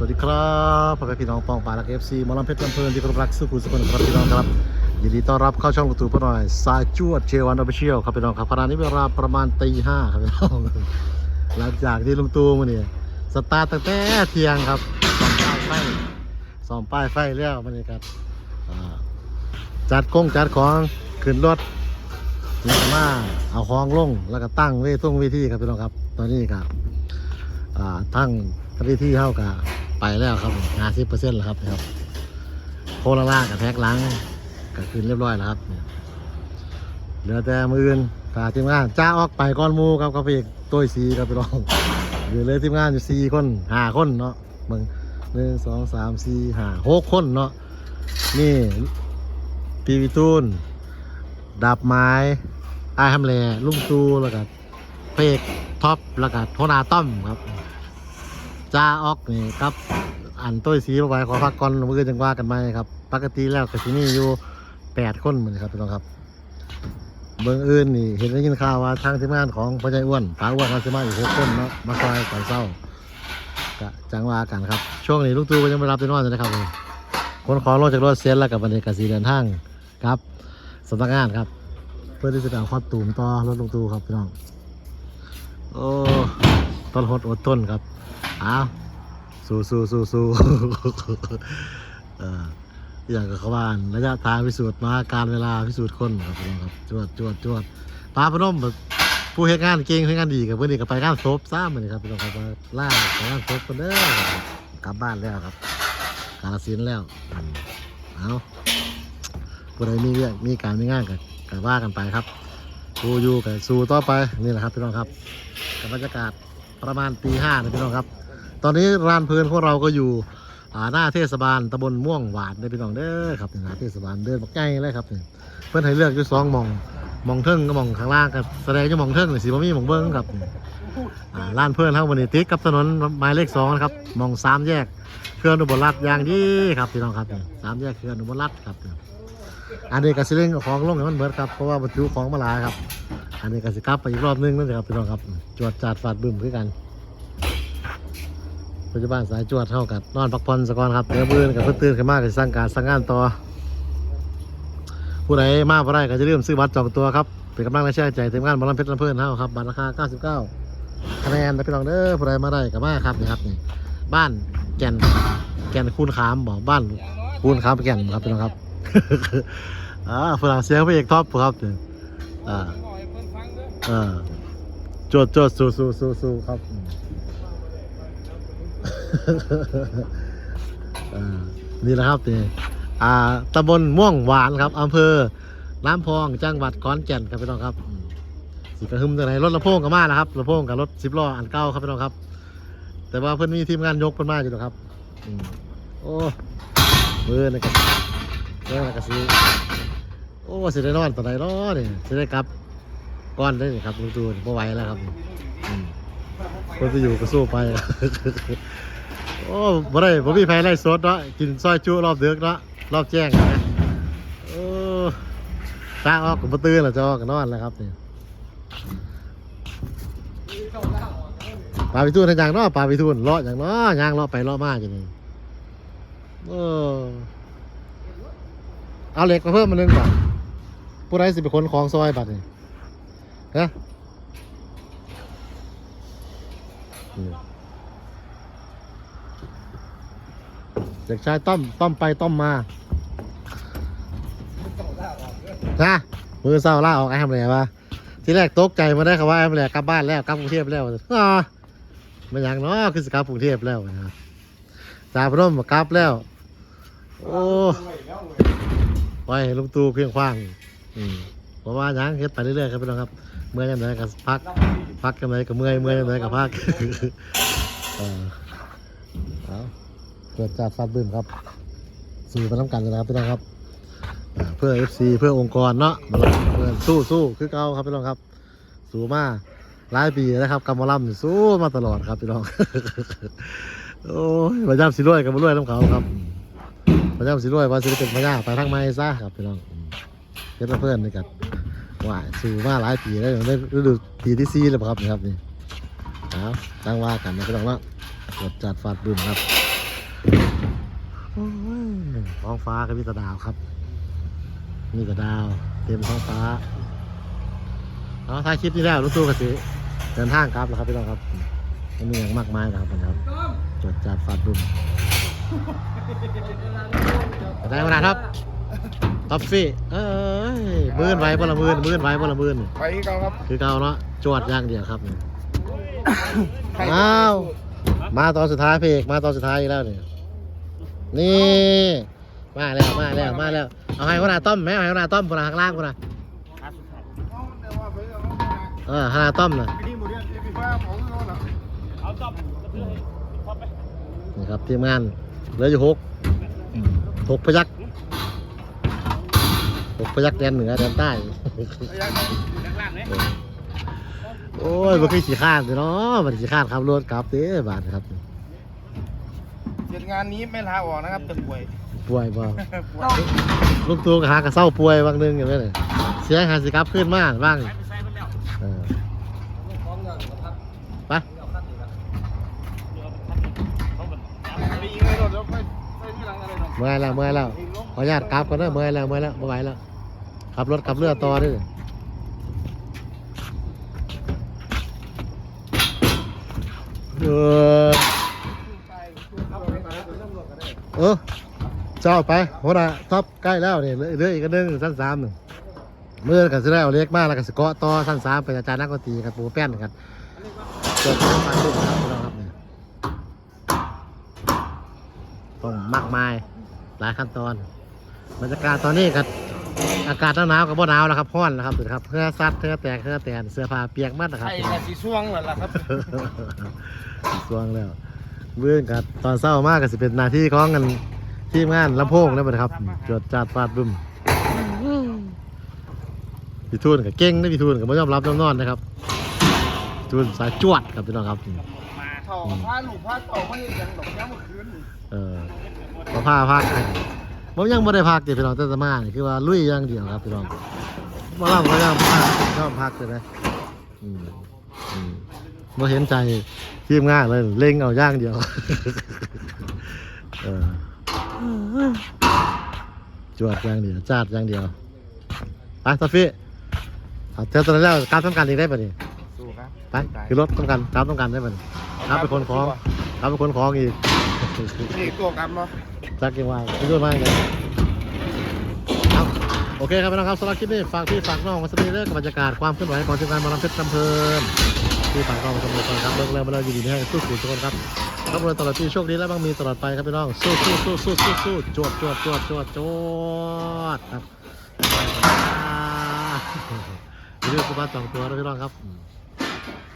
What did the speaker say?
สวัสดีครับพ่อแม่พี่น้องปองปาลักเอฟซีมอลำเพชรลำเพลินที่เคารพรักสุขุมสุขนครับพี่น้องครับยินดีต้อนรับเข้าช่องลูกตู่พ่อหน่อยสายจวดเชวันออฟฟิเชียลครับพี่น้องครับขณะนี้เวลาประมาณตีห้าครับพี่น้องหลังจากที่ลุงตู่มาเนี่ยสตาร์ทตั้งแต่เที่ยงครับซ้อมป้ายไฟซ้อมป้ายไฟแล้วมันนี่ครับอ่าจัดกงจัดของขึ้นรถแล้วก็มาเอาของลงแล้วก็ตั้งเวทุ่งเวทีครับพี่น้องครับ ตอนนี้ครับอ่าทั้งที่ที่เท่ากับ ไปแล้วครับห้าสิบเปอร์เซ็นต์แล้วครับนะครับโคลาล่ากับแท็กล้างก็คืนเรียบร้อยแล้วครับเหลือแต่มืออื่นตาทีมงานจ้าออกไปก้อนมูครับกับอีกตัวสีครับพี่น้องเหลือเลยทีมงานอยู่สี่คนห้าคนเนาะมึงหนึ่งสองสามสี่ห้าหกคนเนาะนี่ปีวิตูนดับไม้ไอ้ฮัมแลลุงตูแล้วก็เพกท็อปแล้วก็โทนาต้อมครับ จ้าออกนี่ครับอันต้ยสีเอาไว้ขอพักก่อนมือจังว่ากันไหมครับ ปกติแล้วกสินี่อยู่แปดคนเหมือนครับพี่น้องครับ เบื้องอื่นนี่เห็นได้ยินข่าวว่าทางทีมงานของพ่อใหญ่อ้วนป้าอ้วนเขาจะมาอีกหกคนเนาะมาซอยก่อนเศร้าก็จังว่ากันครับ ช่วงนี้ลูกตูก็ยังไม่รับได้นอนเลยนะครับคนขอลงจากรถเซ็นแล้วกับวันนี้กสีเดินทางครับสำนักงานครับ เพื่อที่จะเอาข้อตูมต่อรถลูกตูครับพี่น้องโอ้ต้นหดอดทนครับ อ้าวสู้สู้สู้สู้เอออย่างกับเขาว่าระยะทางพิสูจน์มาการเวลาพิสูจน์คนครับพี่น้องครับจวดจวดจวดปลาพนมแบบผู้เฮ็ดงานเก่งเฮ็ดงานดีกับเพื่อนนี่ก็ไปงานศพซ้ำเลยครับพี่น้องครับล่าไปงานศพคนเด้อกลับบ้านแล้วครับ กาลสินแล้วเอาผู้ใดมีเรื่องมีการมีงานกับก็ว่ากันไปครับสู้อยู่กับสู้ต่อไปนี่แหละครับพี่น้องครับกับบรรยากาศประมาณตีห้านะพี่น้องครับ ตอนนี้ร้านเพลินของเราก็อยู่หน้าเทศบาลตำบลม่วงหวานนะพี่น้องเด้อครับหน้าเทศบาลเดินมาใกล้เลยครับเพื่อนให้เลือกอยู่สองมองมองเทิงกับมองข้างล่างกับแสดงอยู่มองเทิงนี่สีบะมี่มองเบิ้งครับร้านเพื่อนเท่าวันนี้ติ๊กกับถนนหมายเลขสองนะครับมองสามแยกเคลื่อนอุบลรัฐอย่างดีครับพี่น้องครับสามแยกเคลื่อนอุบลรัฐครับอันนี้กสิเล่งของลงมันเบิดครับเพราะว่าบรรจุของมาหลายครับ อันนี้ก็สิกลับไปอีกรอบนึงนั่นแหละครับพี่น้องครับจวดจาดฟาดบึ้มคือกัน ปัจจุบันสายจวดเท่ากับนอนพักผ่อนสะก่อนครับเดี๋ยวบื้นกับเพื่อนตื่นขึ้นมาก็สิสร้างการสร้างงานต่อ ผู้ใดมาบ่ได้ก็จะเริ่มซื้อบัตรจองตัวครับเป็นกำลังและแช่ใจทีมงานบอลลัมเพชรลำเพลินเท่าครับบัตรราคา 99คะแนนนะพี่น้องเด้อผู้ใดมาได้ก็มาครับนี่ครับนี่บ้านแก่นแก่นคูนขามบอกบ้านคูนขามแก่นครับพี่น้องครับอ่าฝรั่งเสียงพระเอกท็อปครับนี่อ่าเออจดจดสู้สู้สู้สู้ครับ นี่แหละครับนี่อ่าตำบลม่วงหวานครับอำเภอ น้ำพองจังหวัดขอนแก่นครับพี่น้องครับสีกระหึมจากไหนรถลำโพงก็มานะครับลำโพงกับรถสิบล้ออันเก่าครับพี่น้องครับ แต่ว่าเพื่อนมีทีมงานยกเพิ่นมาอยู่นะครับโอ้มือนะครับเรื่องอะไรกันสิโอ้สิได้นอนตอนไหนเนาะนี่สิได้กลับก้อนได้นี่ครับลุงตูนพอไหวแล้วครับคนที่อยู่ก็สู้ไป โอ้บ่ได้บ่มีไผไล่สดเนาะกินซอยจุรอบเดึกเนาะรอบแจ้งนะโอ้ตาออกก็บ่ตื่นแล้วจะออกนอนแล้วครับนี่ปลาไปทูนอย่างเนาะปลาไปทูนเลาะอย่างเนาะย่างเลาะไปเลาะมาจังนี่โอ้เอาเหล็กมาเพิ่มมาหนึ่งก่อนผู้ใดสิเป็นคนของซอยบัดนี่ฮะ เด็กชายต้อมต้อมไปต้อมมาฮะมือเศร้าล่าออกไอ้ทำอะไรวะที่แรกตกใจมาได้ครับว่าไอ้ทำอะไรกลับบ้านแล้วกลับกรุงเทพแล้วอ่ามันยังเนาะคือสกลับกรุงเทพแล้วนะครับจ่าพนมกลับแล้ว โอ้ไปลุงตูเพียงขว้างอืมเพราะว่ายังเฮ็ดไปเรื่อยๆครับพี่น้องครับ เมื่อยยังไงก็พัก พักยังไงก็เมื่อยเมื่อยยังไงก็พัก เออเอา เกิดจากฟาดบึ้มครับสู่ไปน้ำกันเลยนะครับพี่น้องครับเพื่อ FC เพื่อองค์กรเนาะมาลองเพื่อนสู้สู้คือเก่าครับพี่น้องครับสู้มาหลายปีนะครับกำมะลำนี่สู้มาตลอดครับพี่น้องโอ้ยพยายาสิรวยกับมารวยน้ำเขาครับพยายามสิรวยว่าสิได้เป็นพญาไปทางไม้ซะครับพี่น้องอืมเพชรเพื่อนนี่กันว่าซื้มาหลายปีแล้วได้ฤดูปีที่สี่แล้วครับนี่ครับนี่เอาตั้งว่ากันนะพี่น้องว่ากดจัดฟาดบึ้มครับ ท้องฟ้าก็มีแต่ดาวครับ มีแต่ดาว เต็มท้องฟ้าเอาท้ายคลิปนี้แล้วรู้ตัวกันสิเดินทางครับแล้วครับพี่น้องครับไม่มีอย่างมากมายนะครับนะครับจดจัดฟาดดุมได้ขนาดครับท็อฟฟี่ เอ้ยมื่นไว้บ่ละมื่นมื่นไว้บ่ละมื่นไปที่เก่าครับ คือเก่าเนาะจวดอย่างเดียวครับนี่อ้าวมาตอนสุดท้ายเพลกมาตอนสุดท้ายอีกแล้วเนี่ย นี่มาแล้วมาแล้วมาแล้วเอาให้คนหน้าต้อมไหมเอาให้คนหน้าต้อมคนหน้าข้างล่างคนหน้าเออคนหน้าต้อมน่ะพี่หมดเนี่ยพี่ฟ้าของเราเหรอนี่ครับทีมงานเหลืออยู่หกหกพยักหกพยักแดนเหนือแดนใต้เออโอ้ยมันคือขี้ข้านเลยเนาะมันขี้ข้านขับรถกลับเด้บาทครับ เสร็จงานนี้ไม่ลาออกนะครับแต่ป่วยป่วยบ่ป่วยลูกตัวก็หากระเศร้าป่วยบางนึงอย่างนี้เลยเสียหาสิครับขึ้นมาบ้างเออไปไปยิงเลยเดี๋ยวไปไปที่หลังอะไรหน่อยเมื่อยแล้วเมื่อยแล้วขออนุญาตกลับก่อนเด้อเมื่อยแล้วเมื่อยแล้วไม่ไหวแล้วขับรถขับเรือต่อเด้อเออ เออเจ้าไปหัวหน้าท็อปใกล้แล้วนี่เหลือเหลืออีกอันหนึงสั้นสามหนึ่งเมื่อกันสิได้เอาเล็กมากแล้วก็สเกาะต่อสั้นสามเป็นอาจารย์นักดนตรีกับปูแป้นกันเกิดการฟังลูกครับพี่น้องครับเนี่ยต้องมากมายหลายขั้นตอนบรรยากาศตอนนี้กับอากาศหนาวๆกับบ่หนาวนะครับร้อนนะครับดูนะครับเพื่อซัดเพื่อแตกเพื่อแตนเสื้อผ้าเปียกหมัดนะครับไอ้กระสีช่วงนั่นแหละครับสวงแล้ว เบื่อกับตอนเศร้ามากก็สิเป็นหน้าที่ของกันทีมงานลำโพงแล้วบัดครับจวดจัดฟาดบึ้มพี่ทูนกับเก่งนะพี่ทูนกับไม่ยอมรับยอมนอนนะครับพี่ทูนสายจวดครับพี่น้องครับเท่าผ้าหลูกผ้าต่อไม่เห็นยังดอกย้ำเมื่อคืนเออมาพาพักผมยังไม่ได้พักเดี๋ยพี่น้องแต่สมานี่คือว่าลุยอย่างเดียวครับพี่น้องมาเล่าก็ย่อมพักย่อมพักเลยนะอืม มาเห็นใจทีมงานเลยเล่งเอาอย่างเดียวเออจวดอย่างเดียวจาดอย่างเดียวไปทอฟฟี่เอาเจอตอนนั้นแล้วการต้องการอีกได้ป่ะนี่สู้ครับไปคือรถต้องการการต้องการได้ป่ะนี่ครับเป็นคนของครับเป็นคนของอีกนี่ตัวกรรมเนาะจักยังไงไปด้วยมาเลยครับโอเคครับพี่น้องครับสำหรับคลิปนี้ฝากพี่ฝากน้องมาสนีเรื่องกับบรรยากาศความเคลื่อนไหวของทีมงานหมาลำเพชรลำเพลิน พี่ฝากน้องมาสนีกันครับเริ่มเริ่มมาล้วอยู่ดีๆให้สู้ๆทุกคนครับรับรวยตลอดปีโชคดีและบางมีตลอดไปครับพี่น้องสู้สู้สู้สู้สู้สู้จวดจวดจวดจวดจวดครับอย่าลืมสุภาพสองตัวนะพี่น้องครับ